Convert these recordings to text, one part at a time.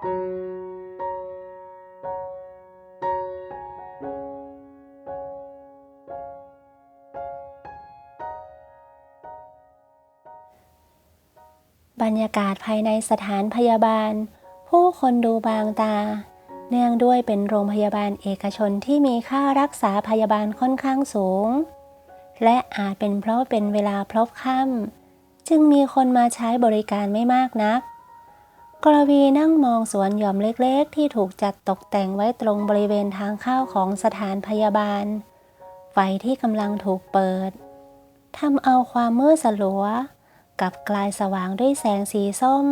บรรยากาศภายในสถานพยาบาล ผู้คนดูบางตา เนื่องด้วยเป็นโรงพยาบาลเอกชนที่มีค่ารักษาพยาบาลค่อนข้างสูง และอาจเป็นเพราะเป็นเวลาพลบค่ำจึงมีคนมาใช้บริการไม่มากนัก กรวีนั่งมองสวนหย่อมเล็กๆ ที่ถูกจัดตกแต่งไว้ตรงบริเวณทางเข้าของสถานพยาบาล ไฟที่กำลังถูกเปิดทำเอาความมืดสลัวกลับกลายสว่างด้วยแสงสีส้ม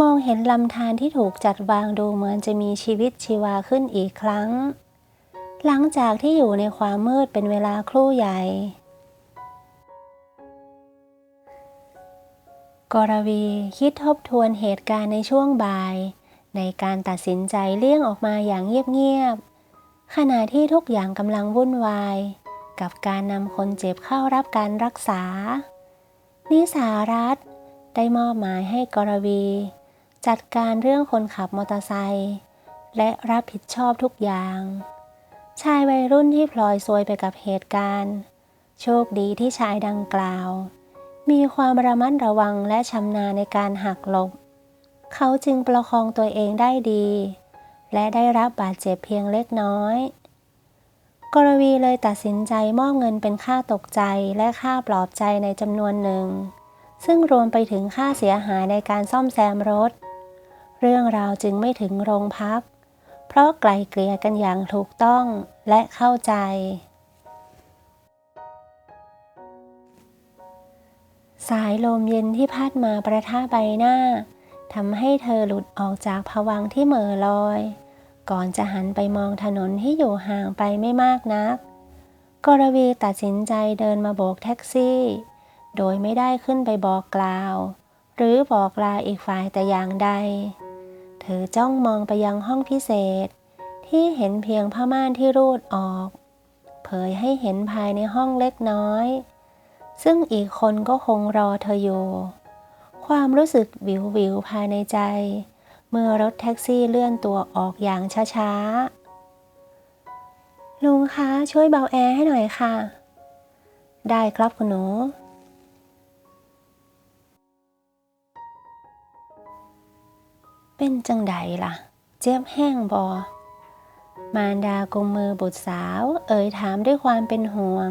มองเห็นลำธารที่ถูกจัดวางดูเหมือนจะมีชีวิตชีวาขึ้นอีกครั้ง หลังจากที่อยู่ในความมืดเป็นเวลาครู่ใหญ่ กรวีคิดทบทวนเหตุการณ์ในช่วงบ่าย ในการตัดสินใจเลี่ยงออกมาอย่างเงียบๆขณะที่ทุกอย่างกำลังวุ่นวาย กับการนำคนเจ็บเข้ารับการรักษา นิสารัตได้มอบหมายให้กรวี จัดการเรื่องคนขับมอเตอร์ไซค์และรับผิดชอบทุกอย่าง ชายวัยรุ่นที่พลอยซวยไปกับเหตุการณ์ โชคดีที่ชายดังกล่าว มีความระมัดระวังและชำนาญในการหักหลบ เขาจึงประคองตัวเองได้ดี และได้รับบาดเจ็บเพียงเล็กน้อย กรวีเลยตัดสินใจมอบเงินเป็นค่าตกใจและค่าปลอบใจในจำนวนหนึ่ง ซึ่งรวมไปถึงค่าเสียหายในการซ่อมแซมรถ เรื่องราวจึงไม่ถึงโรงพัก เพราะไกลเกลี่ยกันอย่างถูกต้องและเข้าใจ สายลมเย็นที่พัดมาประท่าใบหน้าทำให้เธอหลุดออกจากภวังที่เหม่อลอย ก่อนจะหันไปมองถนนที่อยู่ห่างไปไม่มากนัก กรวีตัดสินใจเดินมาโบกแท็กซี่ โดยไม่ได้ขึ้นไปบอกกล่าว หรือบอกลาอีกฝ่ายแต่อย่างใด เธอจ้องมองไปยังห้องพิเศษ ที่เห็นเพียงผ้าม่านที่รูดออก เผยให้เห็นภายในห้องเล็กน้อย ซึ่งอีกคนก็คงรอเธออยู่ ความรู้สึกวิววิวภายในใจ เมื่อรถแท็กซี่เลื่อนตัวออกอย่างช้าๆ ลุงคะช่วยเบาแอร์ให้หน่อยค่ะ ได้ครับคุณหนูเป็นจังใดล่ะ เจ็บแห้งบอ มารดากุมมือบุตรสาว เอ่ยถามด้วยความเป็นห่วง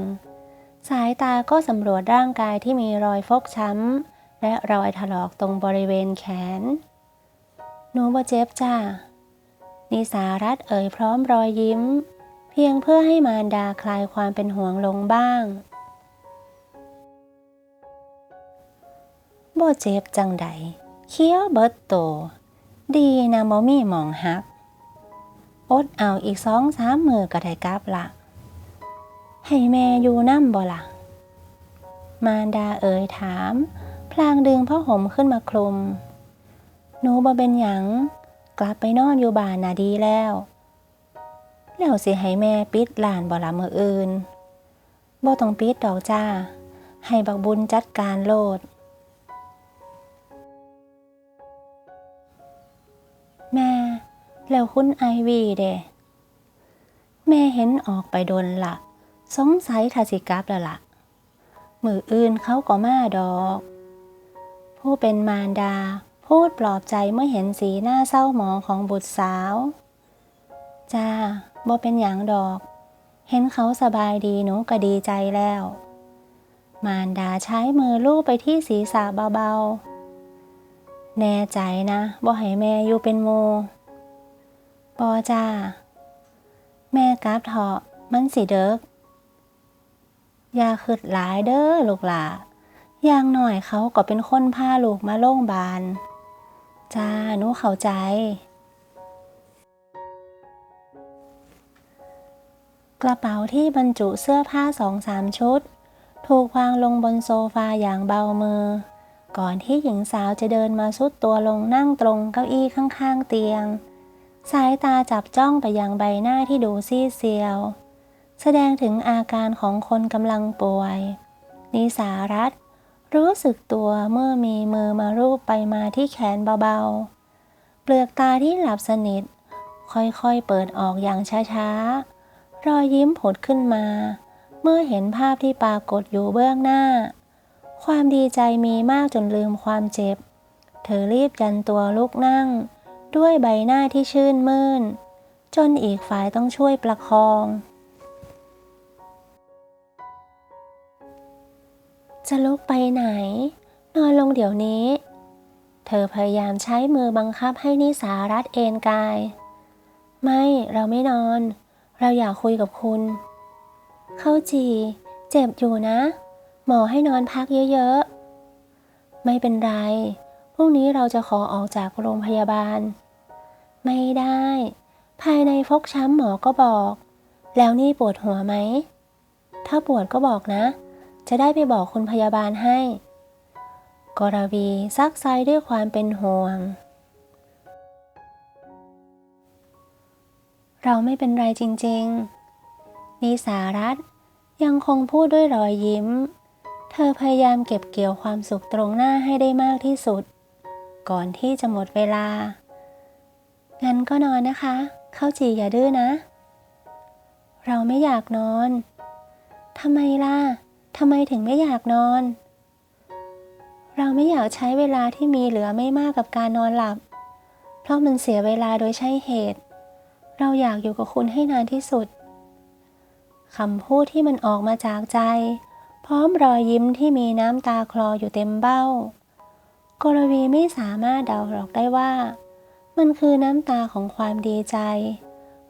สายตาก็สำรวจร่างกายที่มีรอยฟกช้ำ และรอยถลอกตรงบริเวณแขน หนูบ่เจ็บจ้า นิสารัตเอ่ยพร้อมรอยยิ้ม เพียงเพื่อให้มารดาคลายความเป็นห่วงลงบ้างบ่เจ็บจังใด เคี้ยวเบิดโต ดีนะบ่มีหมองหัก อดเอาอีกสองสามมือก็ได้กลับละ ให้แม่อยู่น้ำบ่ละมารดาเอ่ยถาม พลางดึงผ้าห่มขึ้นมาคลุม หนูบ่เป็นหยัง กลับไปนอนอยู่บ้านน่ะดีแล้ว แล้วสิให้แม่ปิดลานบ่ละมืออื่นบ่ต้องปิดดอกจ้า ให้บักบุญจัดการโลด แม่ แล้วคุณไอวีเดแม่เห็นออกไปโดนละ สงสัยทาสิกลับแล้วละมืออื่นเขาก็มาดอก ผู้เป็นมารดา พูดปลอบใจเมื่อเห็นสีหน้าเศร้าหมองของบุตรสาว จ้าบ่เป็นอย่างดอก เห็นเขาสบายดีหนูก็ดีใจแล้ว มารดาใช้มือลูบไปที่ศีรษะเบาๆ แน่ใจนะบ่ให้แม่อยู่เป็นโมบอจ้า แม่กราบเถาะมันสิเด็ก อย่าคืดหลายเด้อลูกหล่าอย่างหน่อยเขาก็เป็นคนพาลูกมาโรงพยาบาล จ้าหนูเข้าใจ กระเป๋าที่บรรจุเสื้อผ้าสองสามชุด ถูกวางลงบนโซฟาอย่างเบามือ ก่อนที่หญิงสาวจะเดินมาสุดตัวลงนั่งตรงเก้าอี้ข้างๆเตียง สายตาจับจ้องไปยังใบหน้าที่ดูซีดเซียว แสดงถึงอาการของคนกำลังป่วย นิสารัตรู้สึกตัวเมื่อมีมือมารูปไปมาที่แขนเบาๆ เปลือกตาที่หลับสนิท ค่อยๆเปิดออกอย่างช้าๆ รอยยิ้มผดขึ้นมา เมื่อเห็นภาพที่ปรากฏอยู่เบื้องหน้า ความดีใจมีมากจนลืมความเจ็บ เธอรีบยันตัวลุกนั่ง ด้วยใบหน้าที่ชื่นมื่น จนอีกฝ่ายต้องช่วยประคอง จะลุกไปไหน นอนลงเดี๋ยวนี้ เธอพยายามใช้มือบังคับให้นิสารัดเอนกาย ไม่เราไม่นอน เราอยากคุยกับคุณ เข้าจี เจ็บอยู่นะ หมอให้นอนพักเยอะๆ ไม่เป็นไร พรุ่งนี้เราจะขอออกจากโรงพยาบาล ไม่ได้ ภายในฟกช้ำหมอก็บอก แล้วนี่ปวดหัวไหม ถ้าปวดก็บอกนะ จะได้ไปบอกคุณพยาบาลให้ กรวีซักไซด้วยความเป็นห่วง เราไม่เป็นไรจริงๆนิสารัตยังคงพูดด้วยรอยยิ้ม เธอพยายามเก็บเกี่ยวความสุขตรงหน้าให้ได้มากที่สุด ก่อนที่จะหมดเวลา งั้นก็นอนนะคะ เข้าจีอย่าดื้อนะ เราไม่อยากนอนทำไมล่ะ ทำไมถึงไม่อยากนอน เราไม่อยากใช้เวลาที่มีเหลือไม่มากกับการนอนหลับ เพราะมันเสียเวลาโดยใช่เหตุ เราอยากอยู่กับคุณให้นานที่สุดคำพูดที่มันออกมาจากใจ พร้อมรอยยิ้มที่มีน้ำตาคลออยู่เต็มเบ้ากรวีไม่สามารถเดาหรอกได้ว่า มันคือน้ำตาของความดีใจ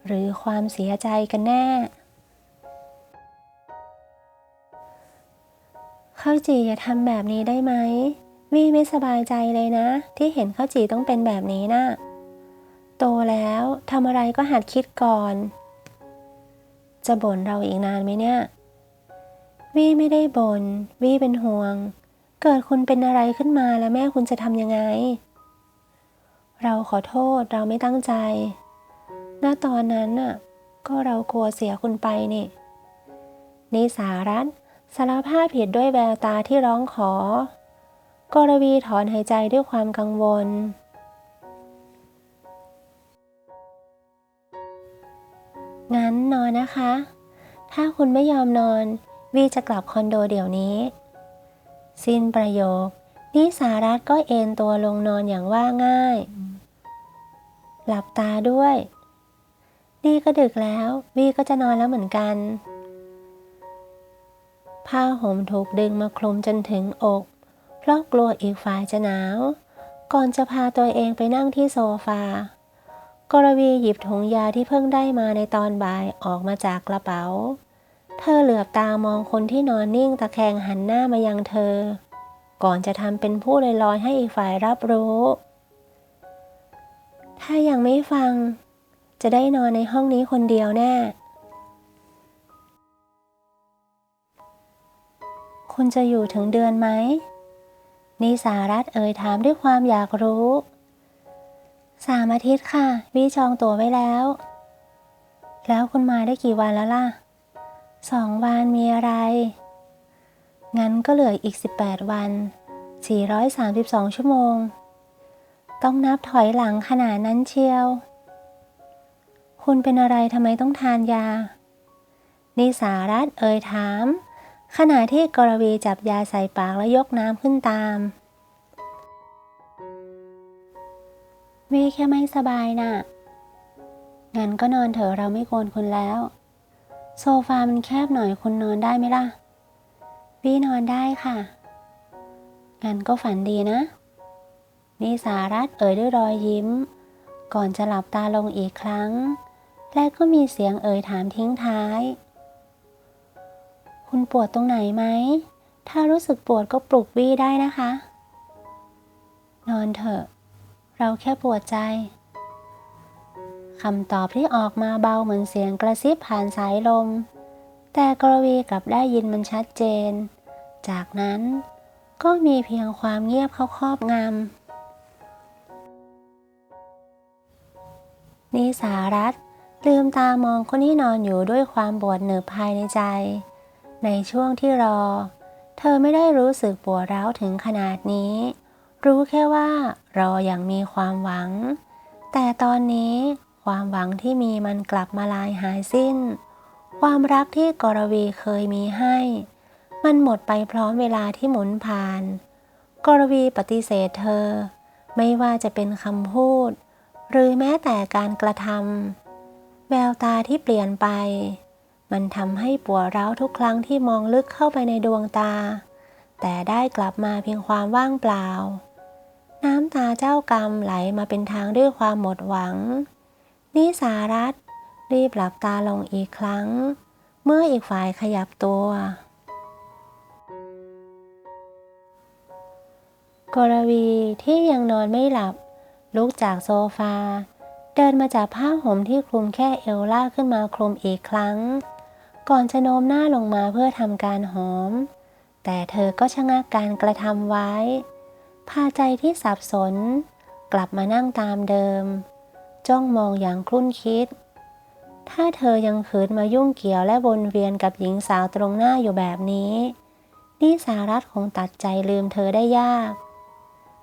หรือความเสียใจกันแน่ ข้าวจีอย่าทำแบบนี้ได้ไหมวี่ไม่สบายใจเลยนะ ที่เห็นข้าวจีต้องเป็นแบบนี้นะ่ะโตแล้วทำอะไรก็หัดคิดก่อน จะบ่นเราอีกนานไหมเนี่ย วี่ไม่ได้บน่นวี่เป็นห่วง เกิดคุณเป็นอะไรขึ้นมาแล้วแม่คุณจะทำยังไง เราขอโทษเราไม่ตั้งใจณตอนนั้นน่ะก็เรากลัวเสียคุณไปนี่นิสารัต สารภาพผิดด้วยแววตาที่ร้องขอกรวีถอนหายใจด้วยความกังวล งั้นนอนนะคะ ถ้าคุณไม่ยอมนอน วีจะกลับคอนโดเดี๋ยวนี้ สิ้นประโยคนิสารัตก็เอนตัวลงนอนอย่างว่าง่าย หลับตาด้วย นี่ก็ดึกแล้ว วีก็จะนอนแล้วเหมือนกัน ผ้าห่มถูกดึงมาคลุมจนถึงอก เพราะกลัวอีกฝ่ายจะหนาว ก่อนจะพาตัวเองไปนั่งที่โซฟากรวีหยิบถุงยาที่เพิ่งได้มาในตอนบ่ายออกมาจากกระเป๋า เธอเหลือบตามองคนที่นอนนิ่งตะแคงหันหน้ามายังเธอ ก่อนจะทำเป็นผู้ลอยๆให้อีกฝ่ายรับรู้ ถ้ายังไม่ฟัง จะได้นอนในห้องนี้คนเดียวแน่ คุณจะอยู่ถึงเดือนไหมนิสารัตเอ่ยถามด้วยความอยากรู้ สามอาทิตย์ค่ะวิจองตั๋วไว้แล้ว แล้วคุณมาได้กี่วันแล้วล่ะ สองวันมีอะไร งั้นก็เหลืออีก 18 วัน 432 ชั่วโมง ต้องนับถอยหลังขนาดนั้นเชียว คุณเป็นอะไรทำไมต้องทานยานิสารัตเอ่ยถาม ขณะที่กรวีจับยาใส่ปากและยกน้ำขึ้นตามวีแค่ไม่สบายนะ่ะ งั้นก็นอนเถอะเราไม่โกนคุณแล้ว โซฟามันแคบหน่อยคุณนอนได้ไหมล่ะวีนอนได้ค่ะ งั้นก็ฝันดีนะนิสารัตเอ่ยด้วยรอยยิ้ม ก่อนจะหลับตาลงอีกครั้ง และก็มีเสียงเอ่ยถามทิ้งท้าย คุณปวดตรงไหนไหม ถ้ารู้สึกปวดก็ปลุกวี่ได้นะคะ นอนเถอะ เราแค่ปวดใจคำตอบที่ออกมาเบาเหมือนเสียงกระซิบผ่านสายลม แต่กรวีกลับได้ยินมันชัดเจน จากนั้นก็มีเพียงความเงียบเข้าครอบงำนิสารัตลืมตามองคนที่นอนอยู่ด้วยความปวดเหนือภายในใจ ในช่วงที่รอ เธอไม่ได้รู้สึกปวดร้าวถึงขนาดนี้ รู้แค่ว่ารออย่างมีความหวัง แต่ตอนนี้ความหวังที่มีมันกลับมาลายหายสิ้น ความรักที่กรวีเคยมีให้ มันหมดไปพร้อมเวลาที่หมุนผ่าน กรวีปฏิเสธเธอ ไม่ว่าจะเป็นคำพูด หรือแม้แต่การกระทำแววตาที่เปลี่ยนไป มันทำให้ปวดร้าวทุกครั้งที่มองลึกเข้าไปในดวงตา แต่ได้กลับมาเพียงความว่างเปล่า น้ำตาเจ้ากรรมไหลมาเป็นทางด้วยความหมดหวัง นิสารัตรีบหลับตาลงอีกครั้ง เมื่ออีกฝ่ายขยับตัว กรวีที่ยังนอนไม่หลับ ลุกจากโซฟา เดินมาจากผ้าห่มที่คลุมแค่เอวลาขึ้นมาคลุมอีกครั้ง ก่อนจะโน้มหน้าลงมาเพื่อทำการหอม แต่เธอก็ชะงักการกระทำไว้ พาใจที่สับสน กลับมานั่งตามเดิม จ้องมองอย่างคลุ่นคิด ถ้าเธอยังขืนมายุ่งเกี่ยวและวนเวียนกับหญิงสาวตรงหน้าอยู่แบบนี้นิสารัตคงตัดใจลืมเธอได้ยาก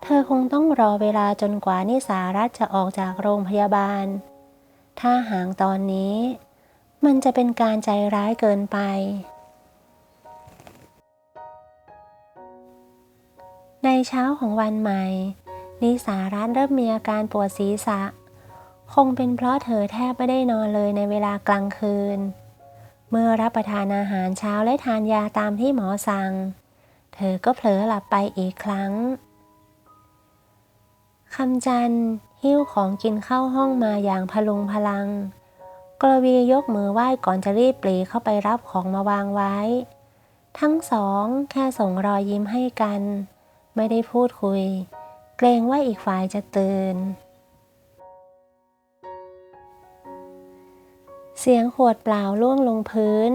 เธอคงต้องรอเวลาจนกว่านิสารัตจะออกจากโรงพยาบาล ถ้าห่างตอนนี้ มันจะเป็นการใจร้ายเกินไป ในเช้าของวันใหม่ นิสารัตเริ่มมีอาการปวดศีรษะ คงเป็นเพราะเธอแทบไม่ได้นอนเลยในเวลากลางคืน เมื่อรับประทานอาหารเช้าและทานยาตามที่หมอสั่ง เธอก็เผลอหลับไปอีกครั้งคำจันหิ้วของกินเข้าห้องมาอย่างพลุงพลัง กรวียกมือไหว้ก่อนจะรีบปรีเข้าไปรับของมาวางไว้ ทั้งสองแค่ส่งรอยยิ้มให้กัน ไม่ได้พูดคุย เกรงว่าอีกฝ่ายจะตื่น เสียงขวดเปล่าล่วงลงพื้น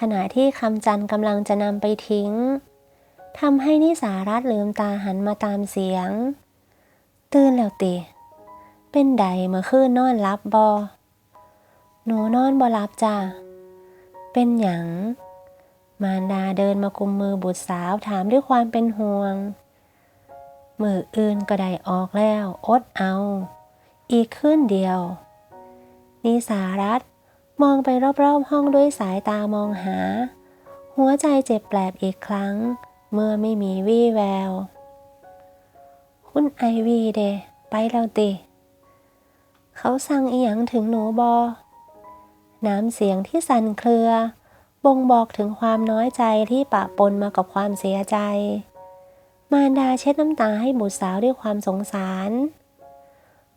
ขณะที่คำจันกำลังจะนำไปทิ้งทำให้นิสารัตลืมตาหันมาตามเสียง ตื่นแล้วติ เป็นใดเมื่อคืนนอนรับบอ หนูนอนบ่รับจ้ะเป็นหยัง มารดาเดินมากุมมือบุตรสาวถามด้วยความเป็นห่วง มืออื่นก็ได้ออกแล้ว อดเอา อีกขึ้นเดียว นิสารัตมองไปรอบๆห้องด้วยสายตามองหา หัวใจเจ็บแปลบอีกครั้ง เมื่อไม่มีวี่แวว คุณไอวีเดไปแล้วติ เขาสั่งอีหยังถึงหนูบอ น้ำเสียงที่สั่นเครือ บ่งบอกถึงความน้อยใจที่ปะปนมากับความเสียใจ มารดาเช็ดน้ำตาให้บุตรสาวด้วยความสงสาร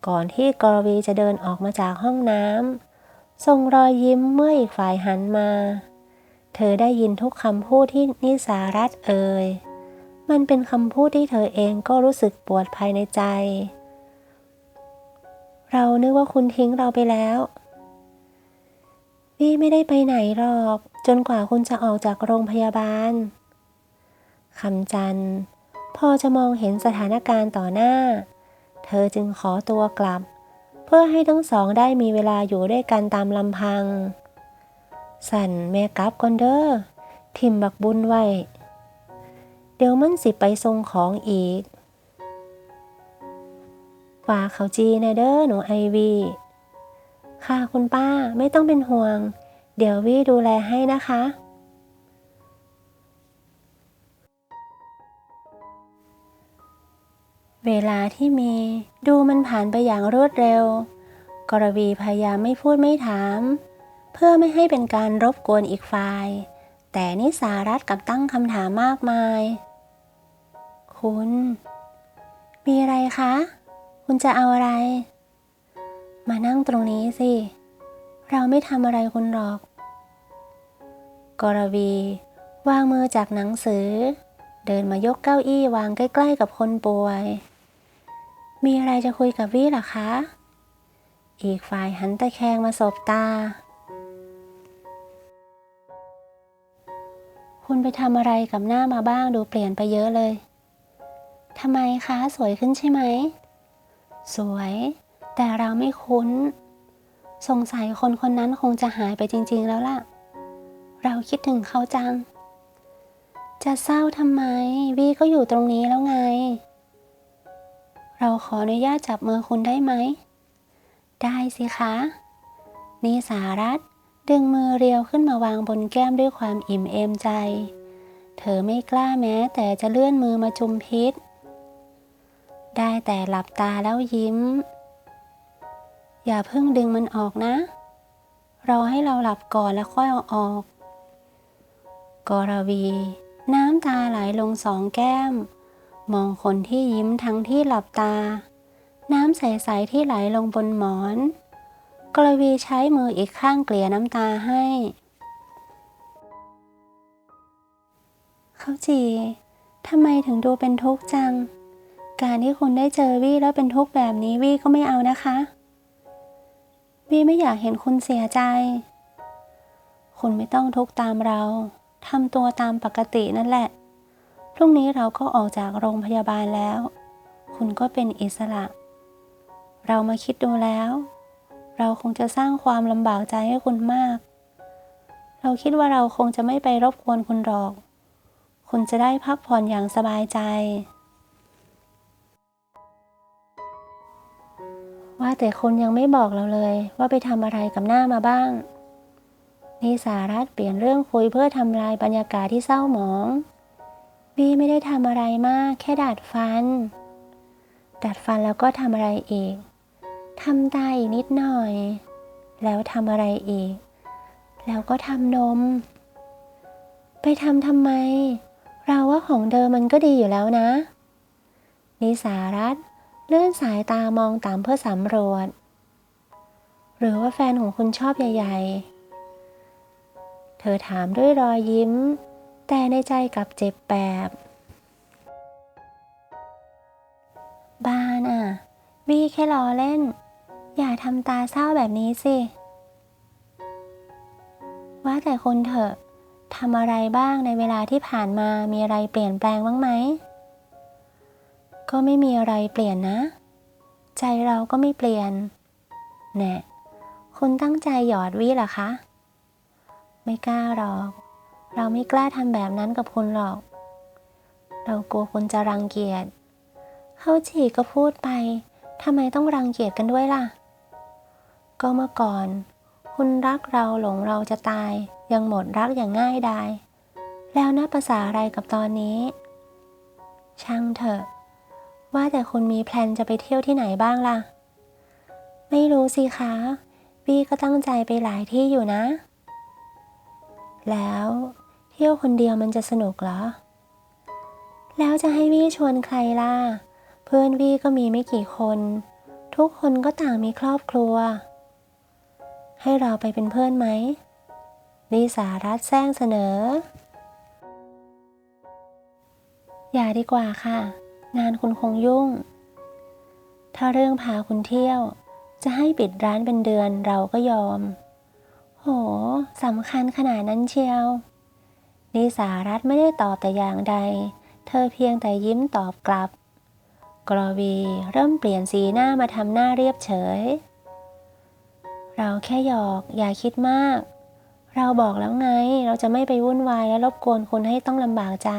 ก่อนที่กรวีจะเดินออกมาจากห้องน้ำส่งรอยยิ้มเมื่ออีกฝ่ายหันมา เธอได้ยินทุกคำพูดที่นิสารัตเอ่ยมันเป็นคำพูดที่เธอเองก็รู้สึกปวดภายในใจ เรานึกว่าคุณทิ้งเราไปแล้ว พี่ไม่ได้ไปไหนหรอก จนกว่าคุณจะออกจากโรงพยาบาลคำจันพอจะมองเห็นสถานการณ์ต่อหน้า เธอจึงขอตัวกลับ เพื่อให้ทั้งสองได้มีเวลาอยู่ด้วยกันตามลำพัง สั่นแม่กลับก่อนเด้อทิมบักบุญไว้ เดี๋ยวมันสิไปส่งของอีกฝากเขาจีนะเด้อหนูไอวี ค่ะคุณป้าไม่ต้องเป็นห่วง เดี๋ยววี่ดูแลให้นะคะ เวลาที่มีดูมันผ่านไปอย่างรวดเร็ว กรวีพยายามไม่พูดไม่ถาม เพื่อไม่ให้เป็นการรบกวนอีกฝ่าย แต่นิสารัตกับตั้งคำถามมากมาย คุณ มีอะไรคะ คุณจะเอาอะไร มานั่งตรงนี้สิ เราไม่ทำอะไรคุณหรอก กรวี วางมือจากหนังสือ เดินมายกเก้าอี้วางใกล้ ๆ กับคนป่วย มีอะไรจะคุยกับวี่หรอคะ อีกฝ่ายหันตะแคงมาสบตา คุณไปทำอะไรกับหน้ามาบ้างดูเปลี่ยนไปเยอะเลยทำไมคะ สวยขึ้นใช่ไหม สวย แต่เราไม่คุ้น สงสัยคนคนนั้นคงจะหายไปจริง ๆ แล้วล่ะ เราคิดถึงเขาจัง จะเศร้าทำไมวีก็อยู่ตรงนี้แล้วไง เราขออนุญาตจับมือคุณได้ไหม ได้สิคะนิสารัตดึงมือเรียวขึ้นมาวางบนแก้มด้วยความอิ่มเอมใจ เธอไม่กล้าแม้แต่จะเลื่อนมือมาจุมพิษ ได้แต่หลับตาแล้วยิ้ม อย่าเพิ่งดึงมันออกนะรอให้เราหลับก่อนแล้วค่อยเอาออก กรวี น้ำตาไหลลงสองแก้ม มองคนที่ยิ้มทั้งที่หลับตา น้ำใสๆที่ไหลลงบนหมอน กรวีใช้มืออีกข้างเกลี่ยน้ำตาให้เขาจีทำไมถึงดูเป็นทุกข์จัง การที่คุณได้เจอวี่แล้วเป็นทุกข์แบบนี้วี่ก็ไม่เอานะคะ วีไม่อยากเห็นคุณเสียใจ คุณไม่ต้องทุกตามเราทำตัวตามปกตินั่นแหละ พรุ่งนี้เราก็ออกจากโรงพยาบาลแล้ว คุณก็เป็นอิสระ เรามาคิดดูแล้ว เราคงจะสร้างความลำบากใจให้คุณมาก เราคิดว่าเราคงจะไม่ไปรบกวนคุณหรอก คุณจะได้พักผ่อนอย่างสบายใจ ว่าแต่คุณยังไม่บอกเราเลย ว่าไปทำอะไรกับหน้ามาบ้างนิสารัตเปลี่ยนเรื่องคุยเพื่อทำลายบรรยากาศที่เศร้าหมอง บีไม่ได้ทำอะไรมาก แค่ดัดฟัน ดัดฟันแล้วก็ทำอะไรอีกทำตาอีกนิดหน่อย แล้วทำอะไรอีก แล้วก็ทำนม ไปทำทำไม เราว่าของเดิมมันก็ดีอยู่แล้วนะ นิสารัต เลื่อนสายตามองตามเพื่อสำรวจ หรือว่าแฟนของคุณชอบใหญ่ๆ เธอถามด้วยรอยยิ้ม แต่ในใจกลับเจ็บแบบ บ้านอะวีแค่ล้อเล่น อย่าทำตาเศร้าแบบนี้สิ ว่าแต่คนเถอะทำอะไรบ้างในเวลาที่ผ่านมามีอะไรเปลี่ยนแปลงบ้างไหม ก็ไม่มีอะไรเปลี่ยนนะ ใจเราก็ไม่เปลี่ยน แน่ คุณตั้งใจหยอดวิหรอคะ ไม่กล้าหรอก เราไม่กล้าทำแบบนั้นกับคุณหรอก เรากลัวคุณจะรังเกียจ เขาฉีก็พูดไป ทำไมต้องรังเกียจกันด้วยล่ะ ก็เมื่อก่อน คุณรักเราหลงเราจะตาย ยังหมดรักอย่างง่ายดาย แล้วนับภาษาอะไรกับตอนนี้ ช่างเถอะ ว่าแต่คุณมีแพลนจะไปเที่ยวที่ไหนบ้างล่ะ ไม่รู้สิคะบี้ก็ตั้งใจไปหลายที่อยู่นะ แล้วเที่ยวคนเดียวมันจะสนุกเหรอ แล้วจะให้วี่ชวนใครล่ะ เพื่อนวี่ก็มีไม่กี่คน ทุกคนก็ต่างมีครอบครัว ให้เราไปเป็นเพื่อนไหมลิสารัตแซงเสนอ อย่าดีกว่าค่ะ งานคุณคงยุ่ง ถ้าเรื่องพาคุณเที่ยว จะให้ปิดร้านเป็นเดือนเราก็ยอม โหสำคัญขนาดนั้นเชียวนิสารัตไม่ได้ตอบแต่อย่างใด เธอเพียงแต่ยิ้มตอบกลับ กรวีเริ่มเปลี่ยนสีหน้ามาทำหน้าเรียบเฉย เราแค่หยอกอย่าคิดมาก เราบอกแล้วไงเราจะไม่ไปวุ่นวายและรบกวนคุณให้ต้องลำบากใจ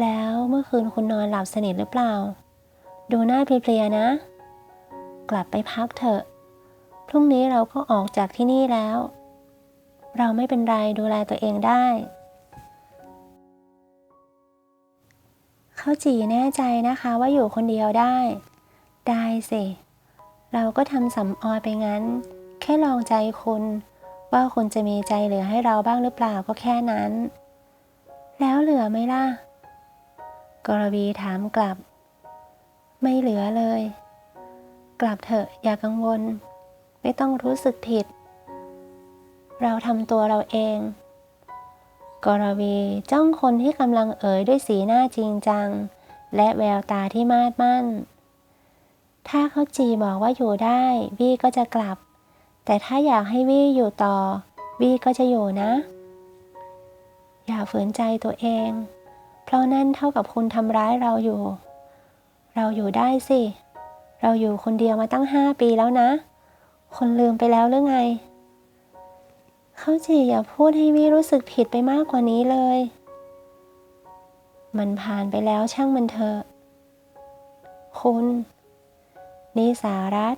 แล้วเมื่อคืนคุณนอนหลับสนิทหรือเปล่า ดูหน้าเพลียๆนะ กลับไปพักเถอะ พรุ่งนี้เราก็ออกจากที่นี่แล้ว เราไม่เป็นไรดูแลตัวเองได้ เข้าจีแน่ใจนะคะว่าอยู่คนเดียวได้ ได้สิ เราก็ทำสำออยไปงั้น แค่ลองใจคุณ ว่าคุณจะมีใจเหลือให้เราบ้างหรือเปล่าก็แค่นั้น แล้วเหลือไหมล่ะ กรวีถามกลับ ไม่เหลือเลย กลับเถอะอย่ากังวล ไม่ต้องรู้สึกผิด เราทำตัวเราเอง กรวีจ้องคนที่กำลังเอ่ยด้วยสีหน้าจริงจัง และแววตาที่มาดมั่น ถ้าเขาจีบอกว่าอยู่ได้วี่ก็จะกลับ แต่ถ้าอยากให้วี่อยู่ต่อ วี่ก็จะอยู่นะ อย่าฝืนใจตัวเอง ราะนั่นเท่ากับคุณทำร้ายเราอยู่ เราอยู่ได้สิ เราอยู่คนเดียวมาตั้งห้าปีแล้วนะ คนลืมไปแล้วหรือไง เขาจีอย่าพูดให้วีรู้สึกผิดไปมากกว่านี้เลย มันผ่านไปแล้วช่างมันเถอะ คุณ นิสารัต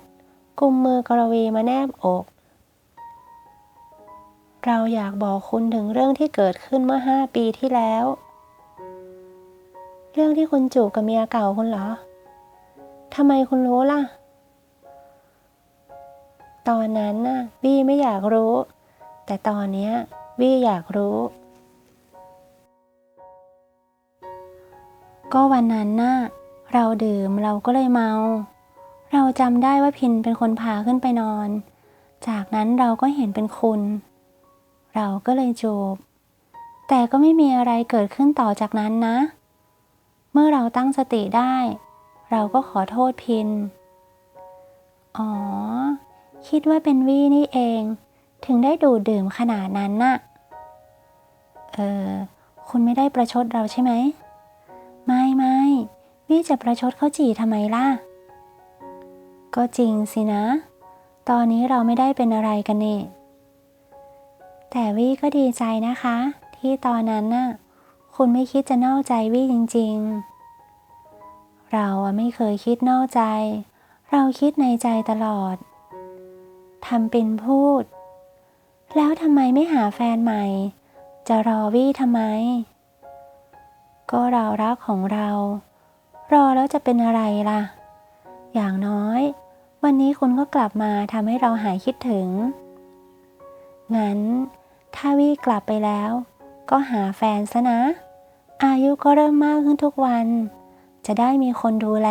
กุมมือกรวีมาแนบอก เราอยากบอกคุณถึงเรื่องที่เกิดขึ้นเมื่อห้าปีที่แล้ว เรื่องที่คุณจูบกับเมียเก่าคุณเหรอทำไมคุณรู้ล่ะ ตอนนั้นน่ะวี่ไม่อยากรู้ แต่ตอนเนี้ยวี่อยากรู้ ก็วันนั้นน่ะเราดื่มเราก็เลยเมา เราจำได้ว่าพินเป็นคนพาขึ้นไปนอน จากนั้นเราก็เห็นเป็นคุณ เราก็เลยจูบ แต่ก็ไม่มีอะไรเกิดขึ้นต่อจากนั้นนะ เมื่อเราตั้งสติได้ เราก็ขอโทษพิน อ๋อ คิดว่าเป็นวี่นี่เอง ถึงได้ดูดดื่มขนาดนั้นน่ะ เออ คุณไม่ได้ประชดเราใช่ไหม ไม่ไม่วี่จะประชดเขาจีทำไมล่ะ ก็จริงสินะ ตอนนี้เราไม่ได้เป็นอะไรกันนี่แต่วี่ก็ดีใจนะคะ ที่ตอนนั้นน่ะ คุณไม่คิดจะนอกใจวี่จริง ๆ เราไม่เคยคิดนอกใจ เราคิดในใจตลอดทำเป็นพูด แล้วทำไมไม่หาแฟนใหม่ จะรอวี่ทำไม ก็เรารักของเรา รอแล้วจะเป็นอะไรล่ะ อย่างน้อย วันนี้คุณก็กลับมาทำให้เราหายคิดถึง งั้น ถ้าวี่กลับไปแล้ว ก็หาแฟนซะนะ อายุก็เริ่มมากขึ้นทุกวัน จะได้มีคนดูแล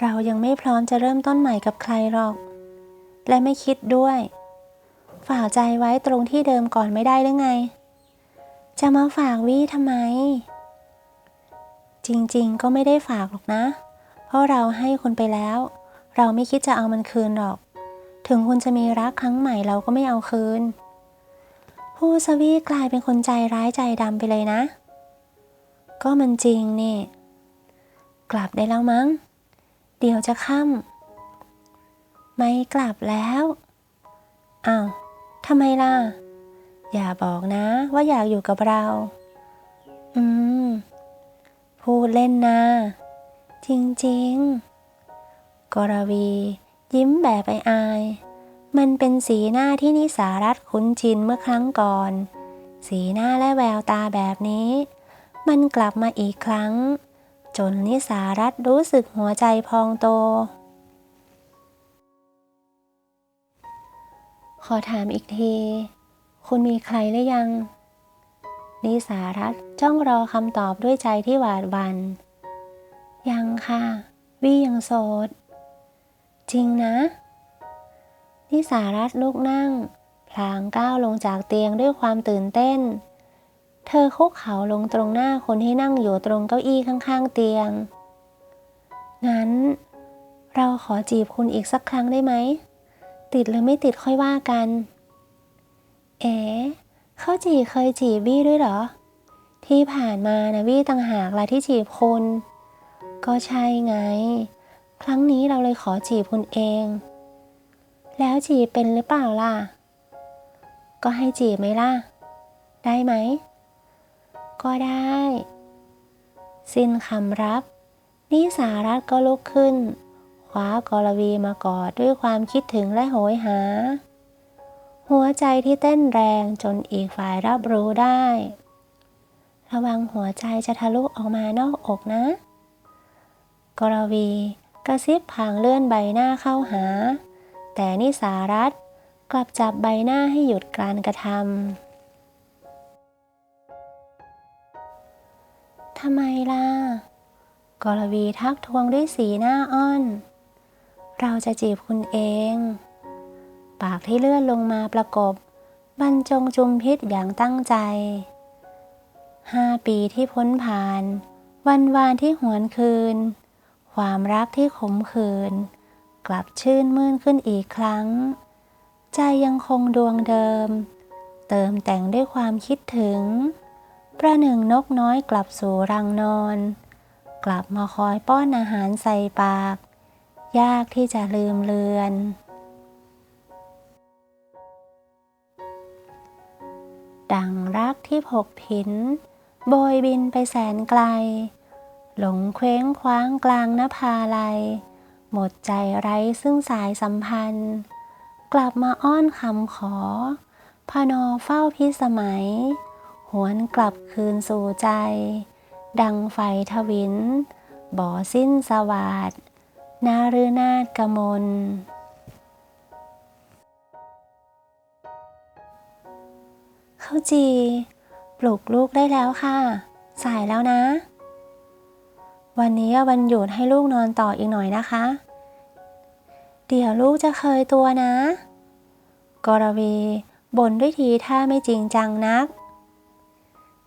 เรายังไม่พร้อมจะเริ่มต้นใหม่กับใครหรอก และไม่คิดด้วย ฝากใจไว้ตรงที่เดิมก่อนไม่ได้หรือไง จะมาฝากวี่ทำไม จริงๆก็ไม่ได้ฝากหรอกนะ เพราะเราให้คุณไปแล้ว เราไม่คิดจะเอามันคืนหรอก ถึงคุณจะมีรักครั้งใหม่เราก็ไม่เอาคืน ผู้สวีกลายเป็นคนใจร้ายใจดำไปเลยนะ ก็มันจริงนี่ กลับได้แล้วมั้ง เดี๋ยวจะค่ำไม่กลับแล้วอ้าวทำไมล่ะ อย่าบอกนะว่าอยากอยู่กับเรา อืม พูดเล่นนะ จริงๆ กรวี ยิ้มแบบไออาย มันเป็นสีหน้าที่นิสารัตคุ้นชินเมื่อครั้งก่อน สีหน้าและแววตาแบบนี้ มันกลับมาอีกครั้ง จนนิสารัตรู้สึกหัวใจพองโต ขอถามอีกที คุณมีใครหรือยัง นิสารัตจ้องรอคำตอบด้วยใจที่หวาดหวัน่นยังค่ะ วี่ยังโสด จริงนะ นิสารัตลุกนั่ง พลางก้าวลงจากเตียงด้วยความตื่นเต้น เธอคุกเข่าลงตรงหน้าคนที่นั่งอยู่ตรงเก้าอี้ข้างๆเตียง งั้น เราขอจีบคุณอีกสักครั้งได้ไหม ติดหรือไม่ติดค่อยว่ากัน เอ๋เขาจีเคยจีบวี่ด้วยเหรอ ที่ผ่านมานะวี่ต่างหากละที่จีบคุณ ก็ใช่ไง ครั้งนี้เราเลยขอจีบคุณเอง แล้วจีเป็นหรือเปล่าล่ะ ก็ให้จีไหมล่ะ ได้ไหม ก็ได้ สิ้นคำรับ นิสารัตก็ลุกขึ้นคว้ากรวีมากอดด้วยความคิดถึงและโหยหา หัวใจที่เต้นแรงจนอีกฝ่ายรับรู้ได้ ระวังหัวใจจะทะลุออกมานอกอกนะ กรวีกระซิบพางเลื่อนใบหน้าเข้าหา แต่นิสารัตกลับจับใบหน้าให้หยุดการกระทำทำไมล่ะกรวีทักทวงด้วยสีหน้าอ้อน เราจะจีบคุณเอง ปากที่เลื่อนลงมาประกบ บรรจงจุมพิษอย่างตั้งใจ ห้าปีที่พ้นผ่าน วันวานที่หวนคืน ความรักที่ขมขื่น กลับชื่นมื่นขึ้นอีกครั้ง ใจยังคงดวงเดิม เติมแต่งด้วยความคิดถึง ประหนึ่งนกน้อยกลับสู่รังนอน กลับมาคอยป้อนอาหารใส่ปาก ยากที่จะลืมเลือน ดังรักที่ผกผิน โบยบินไปแสนไกล หลงเคว้งคว้างกลางนภาลัย หมดใจไร้ซึ่งสายสัมพันธ์ กลับมาอ้อนคำขอ พนอเฝ้าพิสมัย หวนกลับคืนสู่ใจ ดังไฟทวิน บ่อสิ้นสวาดนาฤนาฏกมลข้าจี ปลุกลูกได้แล้วค่ะ สายแล้วนะ วันนี้วันหยุดให้ลูกนอนต่ออีกหน่อยนะคะ เดี๋ยวลูกจะเคยตัวนะ กรวีบ่นด้วยทีท่าไม่จริงจังนัก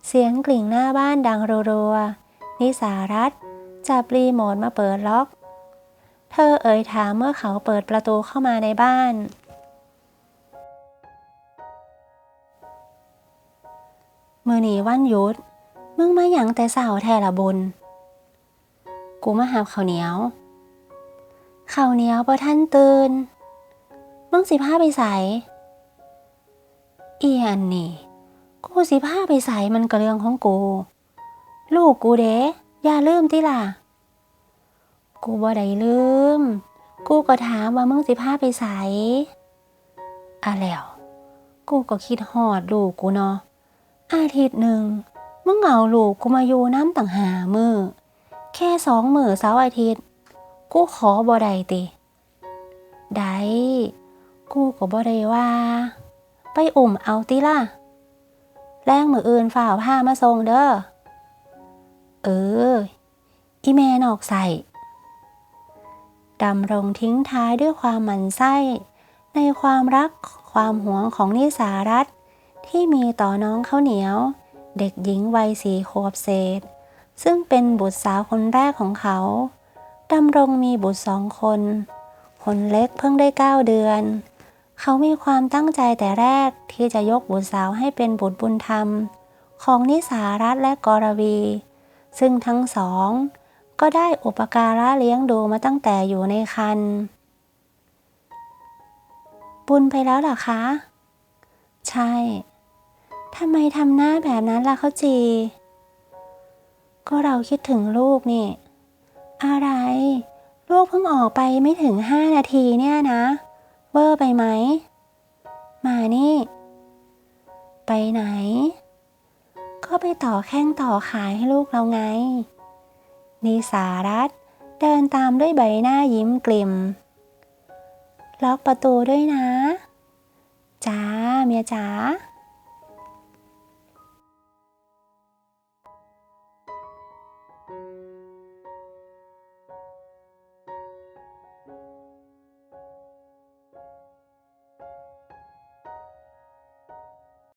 เสียงกลิ่งหน้าบ้านดังรัวๆนิสารัตจับรีโมทมาเปิดล็อก เธอเอ่ยถามเมื่อเขาเปิดประตูเข้ามาในบ้าน มือหนีวันหยุด มึงมาหยังแต่สาวแทละบุญ กูมาหาข้าวเหนียวข้าวเหนียวพอท่านตื่นมึงสิพาไปใส่อีอันนี่กูสิพาไปใส่มันก็เรื่องของกู ลูกกูเด้อย่าลืมติล่ะ กูบ่ได้ลืม กูก็ถามว่ามึงสิพาไปใส่อะแล้ว กูก็คิดหอดลูกกูเนาะอาทิตย์หนึ่งมึงเอาลูกกูมาอยู่น้ำต่างหามือ แค่สองมือเสาร์อาทิตย์ กูขอบ่ได้ติได้กูก็บ่ได้ว่า ไปอุ่มเอาติล่ะ แรงมืออื่นฝ่าวผ้ามาทรงเด้อ เออ อีแม่นอกใส่ ดำรงทิ้งท้ายด้วยความหมันไส้ ในความรักความหวงของนิสารัตที่มีต่อน้องข้าวเหนียว เด็กหญิงวัยสี่ขวบเศษ ซึ่งเป็นบุตรสาวคนแรกของเขาดำรงมีบุตรสองคน คนเล็กเพิ่งได้เก้าเดือน เขามีความตั้งใจแต่แรกที่จะยกบุตรสาวให้เป็นบุตรบุญธรรม ของนิสารัตและกรวี ซึ่งทั้งสอง ก็ได้อุปการะเลี้ยงดูมาตั้งแต่อยู่ในครรภ์บุญไปแล้วหรอคะ ใช่ทำไมทำหน้าแบบนั้นล่ะเขาจี ก็เราคิดถึงลูกนี่ อะไร ลูกเพิ่งออกไปไม่ถึงห้านาทีเนี่ยนะเวอร์ไปไหม มานี่ ไปไหน ก็ไปต่อแข้งต่อขายให้ลูกเราไง นิสารัตเดินตามด้วยใบหน้ายิ้มกลิ่ม ล็อกประตูด้วยนะ จ้าเมียจ๋า